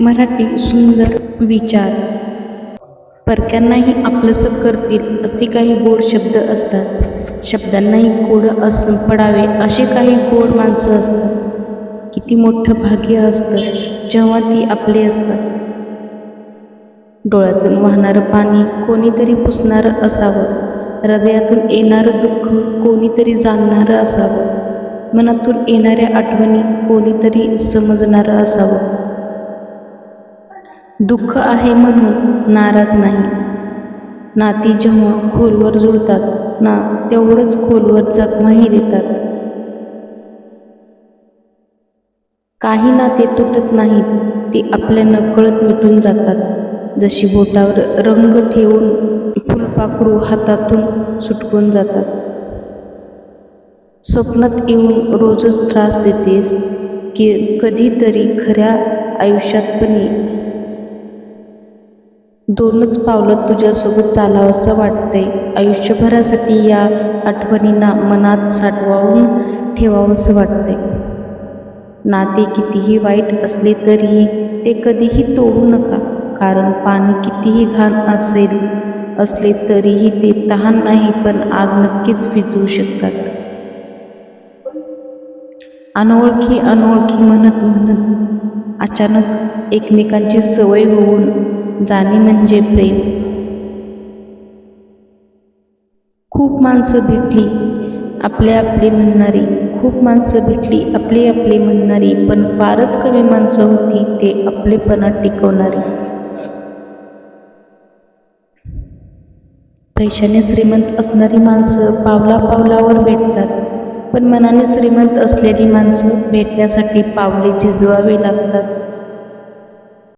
मराठी सुंदर विचार. परक्यांनाही आपलंसं करतील असे काही गोड शब्द असतात. शब्दांनाही गोड असं पडावे असे काही गोड माणसं असतात. किती मोठं भाग्य असतं जेव्हा ती आपली असतात. डोळ्यातून वाहणारं पाणी कोणीतरी पुसणारं असावं. हृदयातून येणारं दुःख कोणीतरी जाणणारं असावं. मनातून येणाऱ्या आठवणी कोणीतरी समजणारं असावं. दुःख आहे म्हणून नाराज नाही. नाती जेव्हा खोलवर जुळतात ना तेवढंच खोलवर जखमाही देतात. काही नाते तुटत नाहीत ते आपल्या नकळत मिटून जातात. जशी बोटावर रंग ठेवून फुलपाखरू हातातून सुटकून जातात. स्वप्नात येऊन रोजच त्रास देतेस की कधीतरी खऱ्या आयुष्यात पण ये. दोनच पावलं तुझ्यासोबत चालावंसं वाटते आयुष्यभरासाठी या आठवणींना मनात साठवावून ठेवावंसं वाटते नाते कितीही वाईट असले तरीही ते कधीही तोडू नका कारण पाणी कितीही घाण असेल असले तरीही ते तहान नाही पण आग नक्कीच विजवू शकतात. अनोळखी अनोळखी म्हणत म्हणत अचानक एकमेकांची सवय होऊन जाणीव म्हणजे प्रेम. खूप माणसं भेटली आपले आपले म्हणणारी. खूप माणसं भेटली आपले आपले म्हणणारी. पण फारच कमी माणसं होती ते आपलेपणा टिकवणारी. पैशाने श्रीमंत असणारी माणसं पावला पावलावर भेटतात. पण मनाने श्रीमंत असलेली माणसं भेटण्यासाठी पावले झिजवावी लागतात.